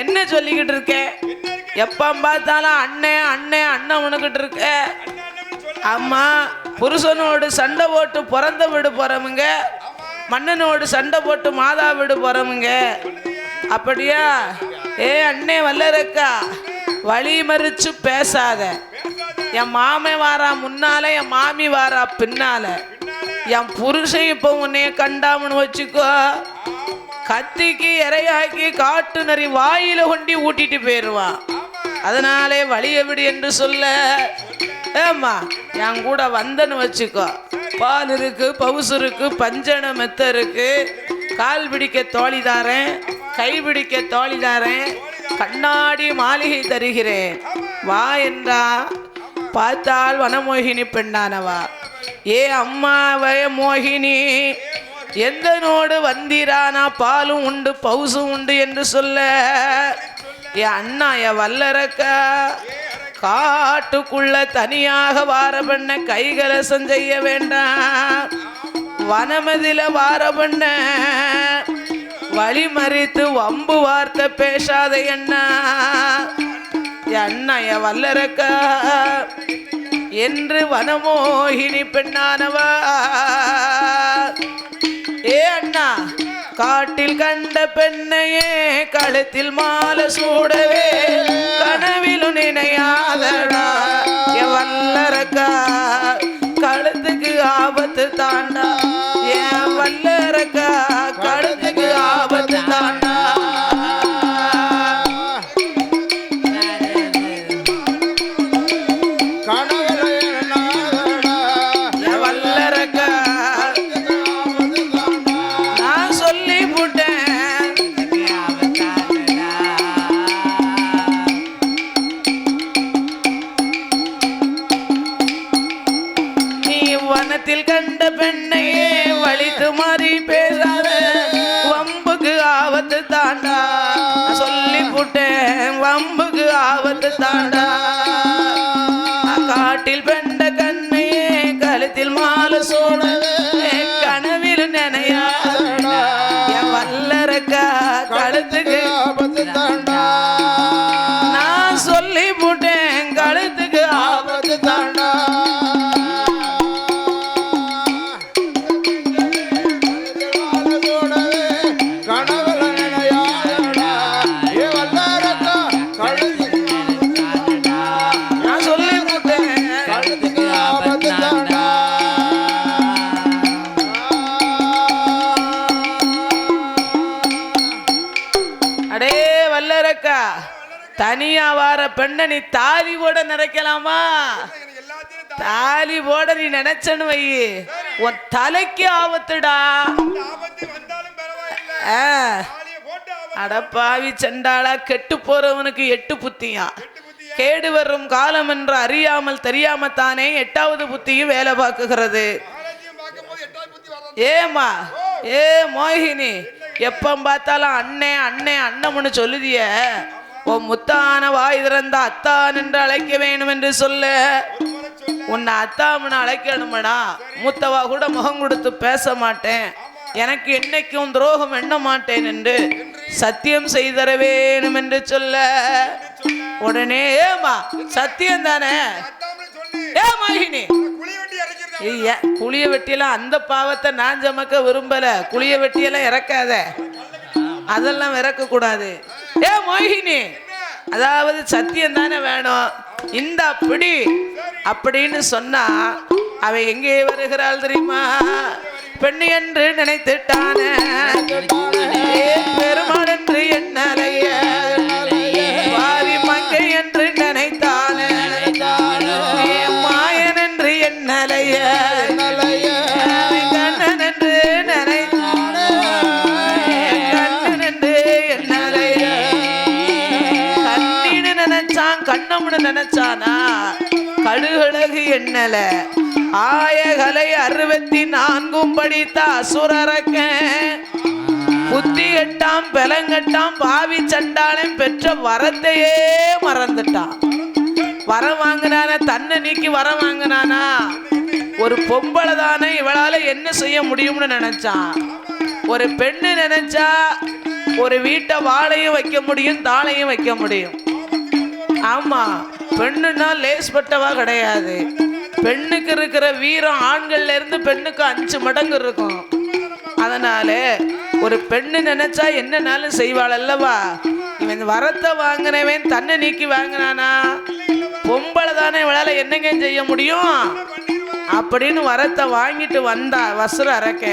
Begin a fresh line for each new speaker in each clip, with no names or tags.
என்ன சொல்லிக்கிட்டு இருக்க? எப்ப பார்த்தாலும் அண்ணன் அண்ணன் அண்ணன் உனக்கிட்டு இருக்க? அம்மா புருஷனோடு சண்டை போட்டு பிறந்த வீடு போறவங்க மன்னனோடு சண்டை போட்டு மாதா வீடு போறவங்க. அப்படியா? ஏ அண்ணே வல்லரக்கா வழி மறிச்சு பேசாத. என் மாமன் வாரா முன்னால என் மாமி வாரா பின்னால. என் புருஷன் இப்போ உன்னைய கண்டாமனு வச்சுக்கோ. கத்திக்கு இரையாக்கி காட்டு நரி வாயில கொண்டி ஊட்டிட்டு போயிடுவான் அதனாலே வழி எப்படி என்று சொல்ல. ஏம்மா என் கூட வந்தன்னு வச்சுக்கோ. பால் இருக்கு பவுசு இருக்கு பஞ்சன மெத்த இருக்கு. கால் பிடிக்க தோழி தாரேன் கை பிடிக்க தோழி தாரேன் கண்ணாடி மாளிகை தருகிறேன். வா என்றா பார்த்தால் வனமோகினி பெண்ணானவா. ஏ அம்மாவே மோகினி எந்த நோடு வந்திரானா? பாலும் உண்டு பவுசும் உண்டு என்று சொல்ல. என் அண்ணா என் வல்லரக்கா காட்டுக்குள்ள தனியாக வார பண்ண கைகலசம் செய்ய வேண்டாம். வனமதில வார பண்ண வழி மறித்து வம்பு வார்த்தை பேசாத அண்ணா என் அண்ணா என் வல்லரக்கா என்று வனமோகினி பெண்ணானவா. அண்ணா. காட்டில் கண்ட பெண்ணையே கழுத்தில் மாலை சூடவே கனவிலும் நினையாதடா பேசாத வம்புக்கு ஆபத்து தாண்டா. சொல்லி போட்டேன் வம்புக்கு ஆபத்து தாண்டா. காட்டில் பெண் தனியா பெண்ண பெண்ணை நீ தாலி போட நினைக்கலாமா? தாலி போட நீ நினைச்சனு வை. உன் தலைக்கு ஆபத்துடா. ஆ, அட பாவி செண்டாளா கெட்டு போறவனுக்கு எட்டு புத்தியா? கேடு வரும் காலம் என்று அறியாமல் தெரியாம தானே எட்டாவது புத்தியும் வேலை பார்க்குகிறது. ஏமா ஏ மோகினி எப்ப பார்த்தாலும் அண்ணே அண்ணே அண்ணம்னு சொல்லுதிய. உன் முத்தான வாய் திறந்த அத்தான் என்று அழைக்க வேண்டும் என்று சொல்ல. உன்னை அத்தாமனு அழைக்கணுமடா. மூத்தவா கூட முகம் கொடுத்து பேச மாட்டேன். எனக்கு என்னைக்கும் துரோகம் எண்ண மாட்டேன் என்று சத்தியம் செய்தர வேணும் என்று சொல்ல. உடனே ஏமா சத்தியம் தானே? ஏ குளிய வெட்டியெல்லாம் அந்த பாவத்தை நான் சமக்க விரும்பல. குளிய வெட்டியெல்லாம் இறக்காத. அதெல்லாம் இறக்க கூடாது ஏ மோகினி அதாவது சத்தியம் தானே வேணும். இந்த அப்படி அப்படின்னு சொன்னா அவ எங்கே வருகிறாள் தெரியுமா? பெண்ணு என்று நினைத்துட்டானே. பெருமாள் என்று எண்ணலைய கண்ணம்னு நினைச்சானா? கடுகழகு என்னல ஆயகலை அறுபத்தி நான்கும் படித்த அசுரக்க புத்தி கட்டாம் பெலங்கட்டாம் பாவி சண்டாளன் பெற்ற வரத்தையே மறந்துட்டான். வரம் வாங்கினான தன்னை நீக்கி வரம் வாங்கினானா? ஒரு பொம்பளை தானே இவளால என்ன செய்ய முடியும்னு நினைச்சான். ஒரு பெண்ணு நினைச்சா ஒரு வீட்டை வாழையும் வைக்க முடியும் தாளையும் வைக்க முடியும். ஆமா பெண்ணுன்னா லேஸ்பட்டவா கிடையாது. பெண்ணுக்கு இருக்கிற வீரம் ஆண்கள்ல இருந்து பெண்ணுக்கு அஞ்சு மடங்கு இருக்கும். அதனால ஒரு பெண்ணு நினைச்சா என்னனாலும் செய்வாள் அல்லவா? இவன் வரத்தை வாங்கினவன் தன்னை நீக்கி வாங்கினானா? பொம்பளை தானே இவளால என்னங்க செய்ய முடியும்? அப்படின்னு வரத்தை வாங்கிட்டு வந்தா வசுர அரக்க.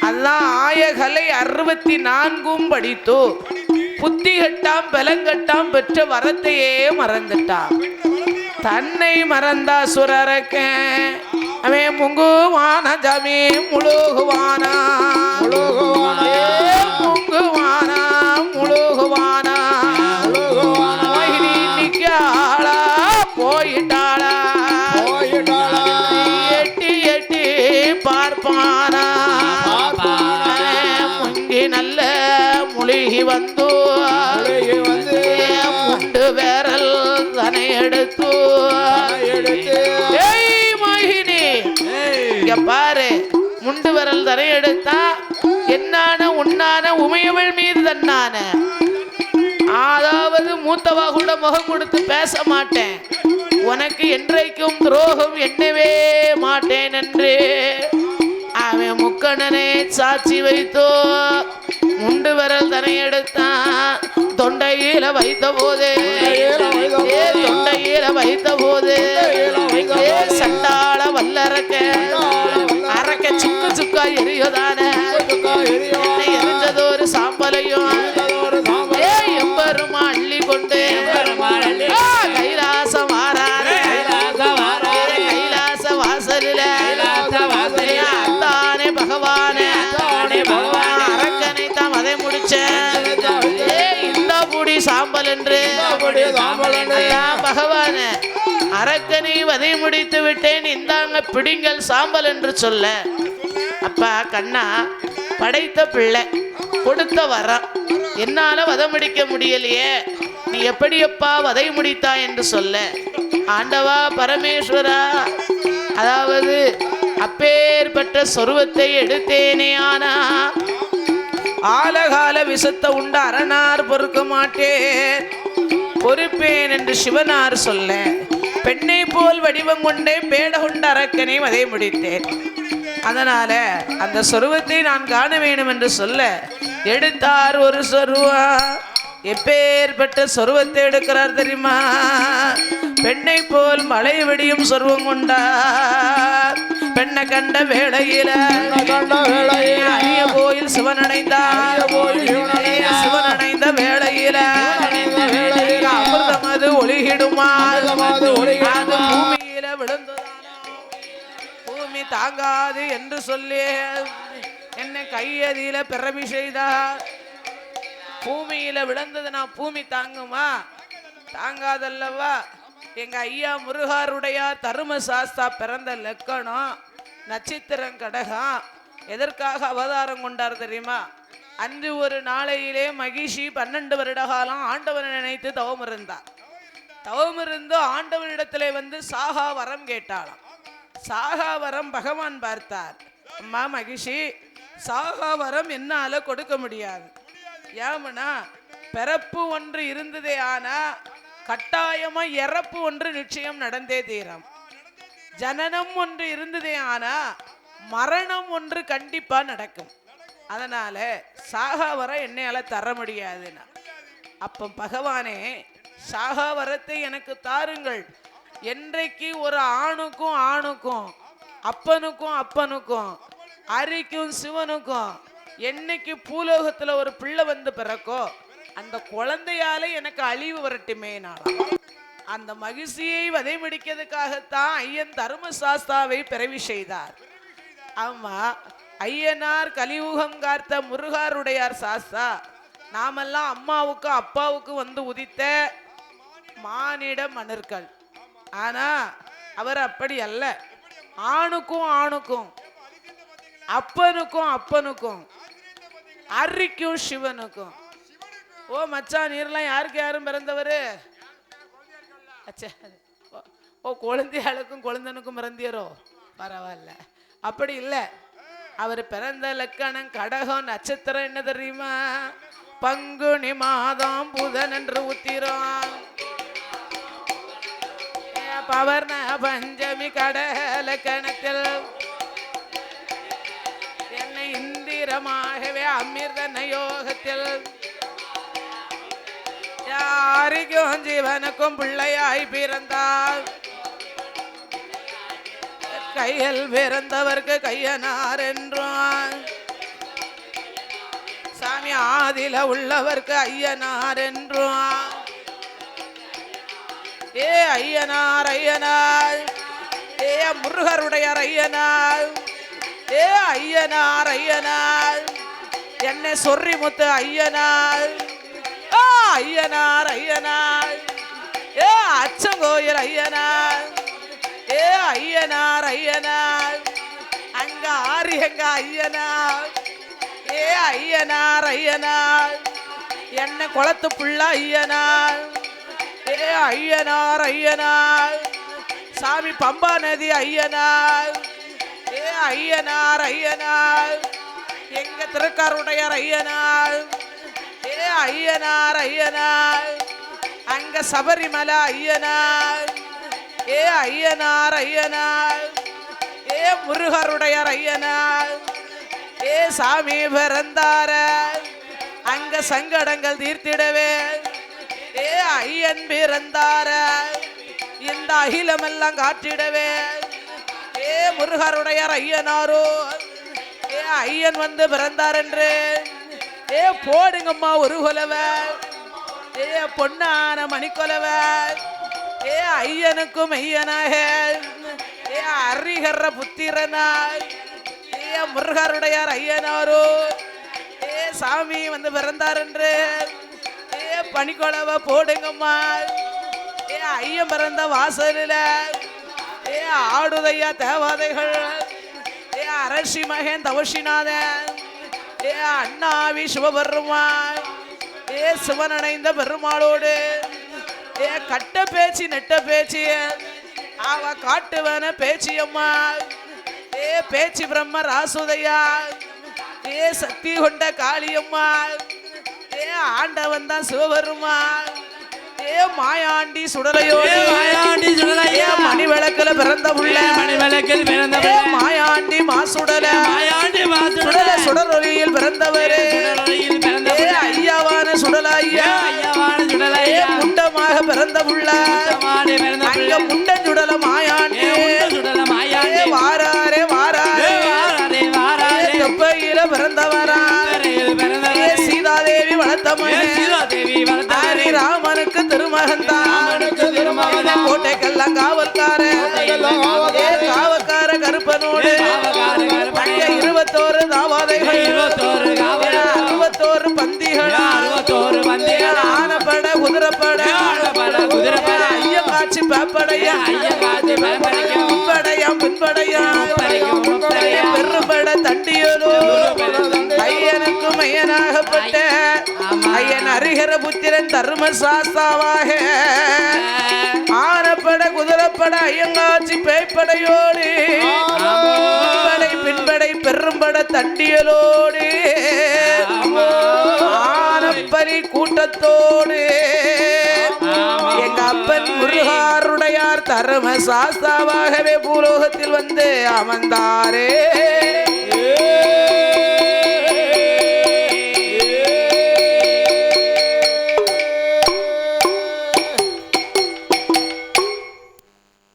அதான் ஆயகலை அறுபத்தி நான்கும் படித்தோ. புத்தி கட்டாம் பலங்கட்டாம் பெற்ற வரத்தையே மறந்துட்டான் தன்னை மறந்தா சுரரக்க. அவன் முங்குவான ஜமி முழுகுவானா. ஏ முங்குவானா முழுகுவானா. மோகினி நிக்காளா போயிட்டாளா. எட்டி எட்டி பார்ப்பானா. முங்கி நல்ல முழுகி வந்து உமையவள் மீது தன்னான அதாவது மூத்தவா கூட முகம் கொடுத்து பேச மாட்டேன். உனக்கு என்றைக்கும் துரோகம் என்னவே மாட்டேன் என்று. அவன் முக்கணனை சாட்சி வைத்தோ முண்டு விரல் தனை எடுத்தான். தொண்டையில வைத்த போது தொண்டையில வைத்த போது சண்டாள வல்லறக்க அரக்க சுக்கு சுக்கா எரியுதான. அரக்கனை வதை முடித்து விட்டேன். இந்தாங்க பிடிங்கள் சாம்பல் என்று சொல்ல. அப்பா கண்ணா படைத்த பிள்ளை கொடுத்த வரம். என்னால வதை முடிக்க முடியலையே. நீ எப்படியப்பா வதை முடித்தா என்று சொல்ல. ஆண்டவா பரமேஸ்வரா அதாவது அப்பேற்பட்ட சொருவத்தை எடுத்தேனே ஆனா ஆலகால விஷத்தை உண்டு அரணார் பொறுக்க மாட்டேன். பொறுப்பேன் என்று சிவனார் சொல்ல. பெண்ணை போல் வடிவம் கொண்டே பேட கொண்ட அரக்கனை வதை முடித்தேன். அதனால அந்த சொருவத்தை நான் காண வேண்டும் என்று சொல்ல எடுத்தார் ஒரு சொருவா. எப்பேற்பட்ட சொருவத்தை எடுக்கிறார் தெரியுமா? பெண்ணை போல் மழை வெடியும் சொருவம் கொண்டார் பெண்ணை கண்ட வேளையில அரிய கோயில் சிவனடைந்தார். சிவனடைந்த வேளையில அது பூமியில விழுந்ததானா? பூமி தாங்காது என்று சொல்லி என்னை கையதியில பிறவி செய்தார் பூமியில விழுந்தது நான் பூமி தாங்குமா? தாங்காதல்லவா? எங்க ஐயா முருகாருடைய தரும சாஸ்தா பிறந்த லக்கணம் நட்சத்திரம் கடகம் எதற்காக அவதாரம் கொண்டார் தெரியுமா? அன்று ஒரு நாளையிலே மகிஷி பன்னெண்டு வருட காலம் ஆண்டவனை நினைத்து தவம் இருந்தார் தவம் இருந்து ஆண்டவனிடத்திலே வந்து சாகா வரம் கேட்டாளாம். சாகா வரம் பகவான் பார்த்தார். அம்மா மகிஷி சாகா வரம் என்னால கொடுக்க முடியாது. ஏமனா பிறப்பு ஒன்று இருந்ததே ஆனா கட்டாயமா இறப்பு ஒன்று நிச்சயம் நடந்தே தீரம். ஜனனம் ஒன்று இருந்ததே ஆனா மரணம் ஒன்று கண்டிப்பா நடக்கும். அதனால சாகா வரம் என்னையால தர முடியாதுன்னா. அப்ப பகவானே சாகா வரத்தை எனக்கு தாருங்கள். என்றைக்கு ஒரு ஆணுக்கும் ஆணுக்கும் அப்பனுக்கும் அப்பனுக்கும் அரிக்கும் சிவனுக்கும் என்னைக்கு பூலோகத்துல ஒரு பிள்ளை வந்து பிறக்கோ அந்த குழந்தையால எனக்கு அழிவு வரட்டுமே நான் அந்த மகிழ்ச்சியை வதைமடிக்கிறதுக்காகத்தான் ஐயன் தர்ம சாஸ்தாவை பிறவி செய்தார். ஆமா ஐயனார் கலியுகம் கார்த்த முருகாருடையார் சாஸ்தா நாமெல்லாம் அம்மாவுக்கும் அப்பாவுக்கும் வந்து உதித்த மானிட மணர்கள் ஆனா அவர் அப்படி அல்ல. ஆணுக்கும் ஆணுக்கும் அப்பனுக்கும் அப்பனுக்கும் அரிக்கும் சிவனுக்கும். ஓ மச்சான் நீர்லாம் யாருக்கு யாரும் பிறந்தவர்? அச்சே ஓ- ஓ குழந்தையாளுக்கும் குழந்தனுக்கும் பிறந்தியரோ? பரவாயில்ல. அப்படி இல்லை. அவர் பிறந்த லக்கணம் கடகம் நட்சத்திரம் என்ன தெரியுமா? பங்குனி மாதம் புதன் என்று உத்திரம் பவர்ண பஞ்சமி கடல கணத்தில் என்னை இந்திரமாகவே அமிர்தன யோகத்தில் யாருக்கும் ஜீவனுக்கும் பிள்ளையாய் பிறந்தால் கையில் பிறந்தவர்க்கு கையனார் என்றான் சாமி ஆதில உள்ளவர்க்கு ஐயனார் என்றான் ஏ ஐயனார் ஐயனார். ஏ முருகருடையார் ஐயனார். ஏ ஐயனார் ஐயனார். என்னை சொறி முத்து ஐயனார். ஆ ஐயனார் ஐயனார். ஏ அச்சங்கோயில் ஐயனார். ஏ ஐயனார் ஐயனார். அங்க ஆறு எங்க ஐயனார். ஏ ஐயனார் ஐயனார். என்ன குளத்து புள்ள ஐயனார். ஏ ஐயனார் ஐயனார். சாமி பம்பா நதி ஐயனார். ஏ ஐயனார் ஐயனார். எங்க திருக்காருடையார் ஐயனார். ஏ ஐயனார் ஐயனார். அங்க சபரிமலை ஐயனார். ஏ ஐயனார் ஐயனார். ஏ முருகருடையார் ஐயனார். ஏ சாமி பிறந்தார. அங்க சங்கடங்கள் தீர்த்திடவே. ஏ ஐயன் பிறந்தார இந்த அகிலமெல்லாம் காற்றிடவே. ஏ முருகருடையார் ஐயனாரோ ஏ ஐயன் வந்து பிறந்தார் என்று ஏ போடுங்கம்மா ஒரு கொலவ ஏ பொன்னான மணிக்கொலவ ஏ ஐயனுக்கும் ஐயனாக. ஏ அரிகர புத்திரனாய். ஏ முருகருடையார் ஐயனாரோ ஏ சாமி வந்து பிறந்தார் என்று பனிக்கொழவ போடுங்கம்மா. ஏ ஐயன் பிறந்த வாசலில். ஏ ஆடுதையா தேவாதைகள். ஏ அரசி மகன் தவசிநாதன். ஏ அண்ணாவி சிவபெருமான். ஏ சிவனடைந்த பெருமாளோடு. ஏ கட்ட பேச்சு நெட்ட பேச்சு. அவ காட்டுவன பேச்சியம்மா. ஏ பேச்சு பிரம்ம ராசுதையா. ஏ சக்தி கொண்ட காளியம்மா. ஆண்டவன் தான் சிவபெருமான். ஏ மாயாண்டி சுடலையோடு
மாயாண்டி சுடலையா.
மணி விளக்குல பிறந்த புள்ள.
மணி விளக்கில் பிறந்த
மாயாண்டி மாசுடல.
மாயாண்டி
சுடல சுடரொலியில் பிறந்தவரே.
சுடலையில் பிறந்த
ஏ ஐயாவான சுடல ஐயா
ஐயாவான சுடலையா.
முண்டமாக பிறந்த புள்ள. அங்க முண்டன் சுடல மாயாண்டி. திருமகன் தான் காவல்காரன். ஏ காவல்கார
காவல்கார கருப்பனோடு.
அங்க இருபத்தோரு தாவாதைகள் அறுபத்தோரு பந்திகள்
அறுபத்தோரு பந்திகள்.
ஆனப்பட குதிரைப்பட
குதிரைப்பட.
ஏ ஐயங்காட்சி பேப்படையா
பேப்படையும்.
முப்படையாம் பின்படையாம்
முப்படையும், முப்படையாம்.
பெரும்பட தண்டியலோ
பெரும்பட தண்டியலோ.
ஐயன் அரிகர புத்திரன் தர்ம சாஸ்தாவாக ஆனப்பட குதிரைப்பட ஐயங்காட்சி பேய்ப்படையோடு. முன்படை பின்படை பெரும்பட தண்டியலோடு. ஆனப்பலி கூட்டத்தோடு. எங்க அப்பன் முருகாருடையார் தர்ம சாஸ்தாவாகவே பூலோகத்தில் வந்து அமர்ந்தாரே.